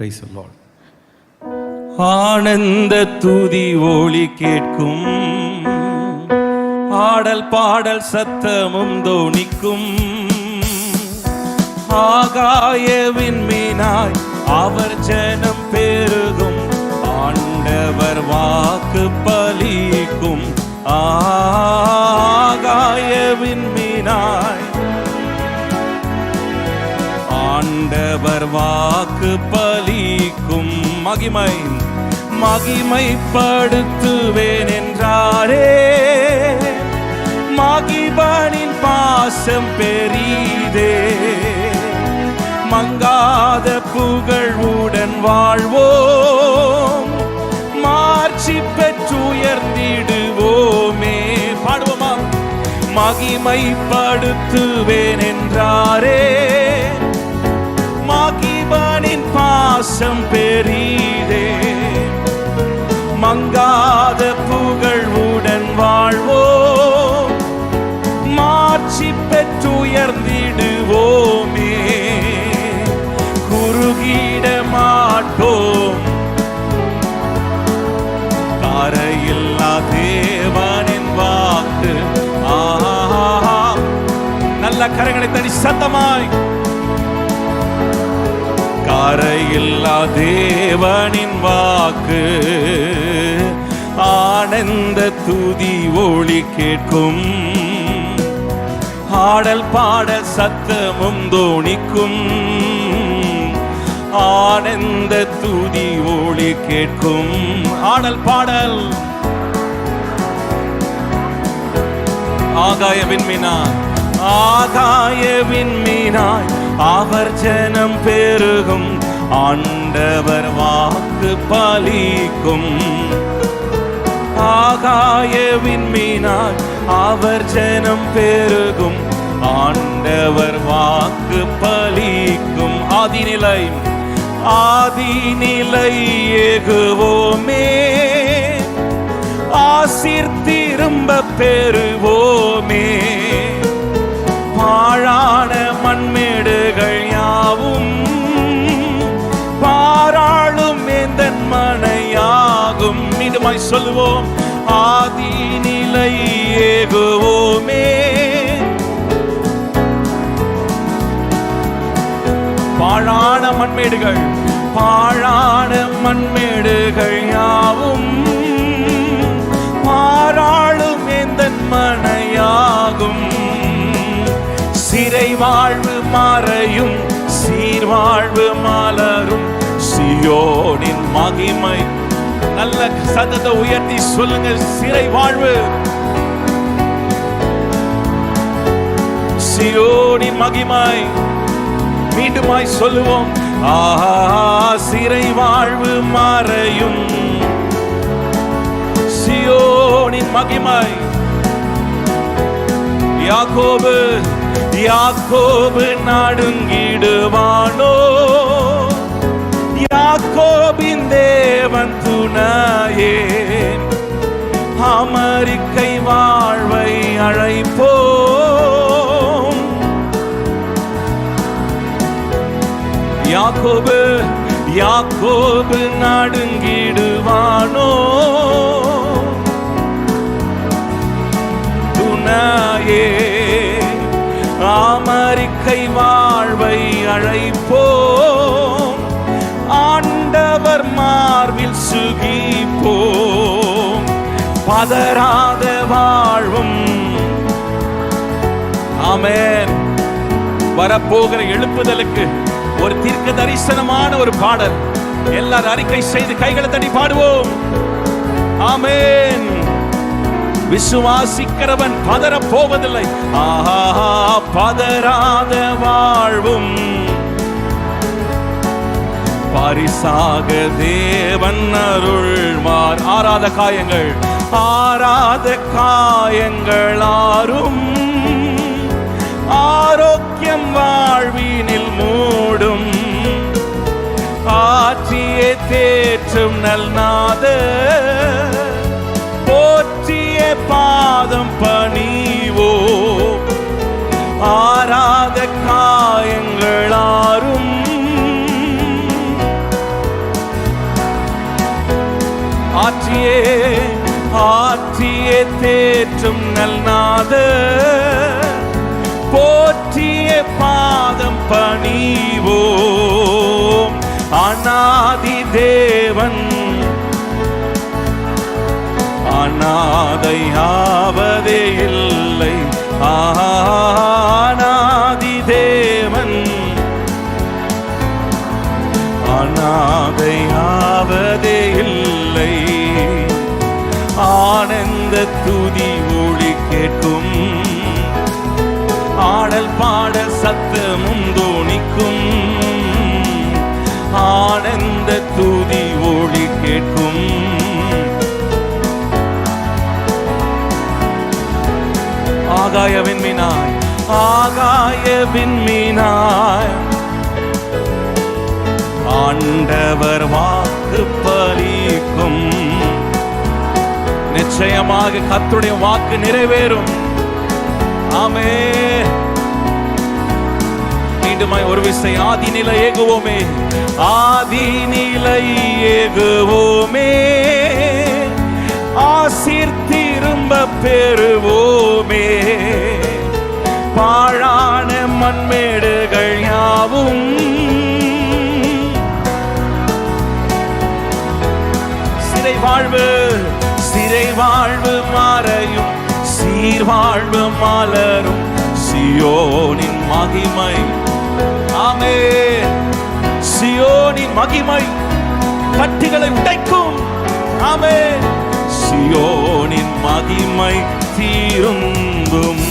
Price Lord ஆனந்த துதி ஒளி கேட்கும். ஆடல் பாடல் சத்தமும் தோணிக்கும் ஆகாய விண்மீனாய் அவர் ஜனம் பெருகும். ஆண்டவர் வாக்கு பலிக்கும். ஆகாய விண்மீனாய் ஆண்டவர் வாக்கு பலிக்கும் மகிமை மகிமைப்படுத்துவேன் என்றாரே மகிபனின் பாசம் பெரிதே. மங்காத புகழ்வுடன் வாழ்வோம். மார்ச்சி பெற்றுயர்ந்திடுவோமே பாடுவோமா? மகிமைப்படுத்துவேன் என்றாரே பாசம் பெரிதே. மங்காத புகழ் உடன் வாழ்வோம். மாற்றி பெற்றுயர்ந்திடுவோமே. குறுகிட மாட்டோம். தரையில்லா தேவனின் வாக்கு. ஆஹா. நல்ல கரங்களை தனி சத்தமாய் அறையில்லா தேவனின் வாக்கு. ஆனந்த துதி ஒளி கேட்கும். ஆடல் பாடல் சத்தமும் தோணிக்கும். ஆனந்த துதி ஒளி கேட்கும். ஆடல் பாடல். ஆகாய விண்மீனாய் ஆகாய விண்மீனாய் அவர் ஜனம் பெருகும் ஆண்டவர் வாக்கு பலிக்கும். ஆகாய விண்மீனாய் அவர் ஜனம் பெருகும். ஆண்டவர் வாக்கு பலிக்கும். ஆதிநிலை ஆதிநிலை ஏகுவோமே. ஆசிர் திரும்ப பெறுவோம். சொல்வோம் ஆதி நிலை ஏகுவோமே. பாழான மண்மேடுகள் பாழான மண்மேடுகள் யாவும் பாராளும் எந்த மனையாகும். சிறை வாழ்வு மாறையும் சீர்வாழ்வு மலரும் சியோனின் மகிமை நல்ல சத்தத்தை உயர்த்தி சொல்லுங்க சிறை வாழ்வு. சியோனின் மகிமாய் மீண்டுமாய் சொல்லுவோம். ஆஹா சிறை வாழ்வு மாறையும். சியோனின் மகிமாய் யாக்கோபு யாக்கோபு நாடுங்கிடுவான். துணையே அமெரிக்கை வாழ்வை அழைப்போம். யாக்கோபு யாக்கோபு நடுங்கிடுவானோ? துணையே அமெரிக்கை வா பதறாத வாழ்வும். ஆமேன். வரப்போகிற எழுப்புதலுக்கு ஒரு தீர்க்க தரிசனமான ஒரு பாடல். எல்லாரும் அறிக்கை செய்து கைகளை தட்டி பாடுவோம். ஆமேன். விசுவாசிக்கிறவன் பதறப் போவதில்லை. ஆஹா பதறாத வாழ்வும். பரிசாக தேவன் அருள்வார். ஆராத காயங்கள் ஆறாத காயங்கள் ஆறும். ஆரோக்கியம் வாழ்வினில் மூடும். ஆற்றிய தேற்றும் நல்நாத ஆற்றிய தேற்றும் நல்நாத போற்றிய பாதம் பணிவோ துதி ஒளி கேட்கும். ஆடல் பாடல் சத்தமும் தோணிக்கும். ஆனந்த துதி ஒளி கேட்கும். ஆகாய விண்மினாய் ஆகாய விண்மினாய். ஆண்டவர் வாக்கு பலிக்கும். நிச்சயமாக கத்துடைய வாக்கு நிறைவேறும். ஆமே. மீண்டுமாய் ஒரு விசை ஆதி நிலை ஏகுவோமே. ஆதி நிலை ஏகுவோமே. ஆசிர் திரும்ப பெறுவோமே. பாழான மண்மேடுகள் யாவும். சிறை வாழ்வு. சிறை வாழ்வு மாறையும் சீர் மலரும் சியோனின் மகிமை. ஆமே சியோனின் மகிமை கட்டிகளை உடைக்கும். ஆமே சியோனின் மகிமை தீருந்தும்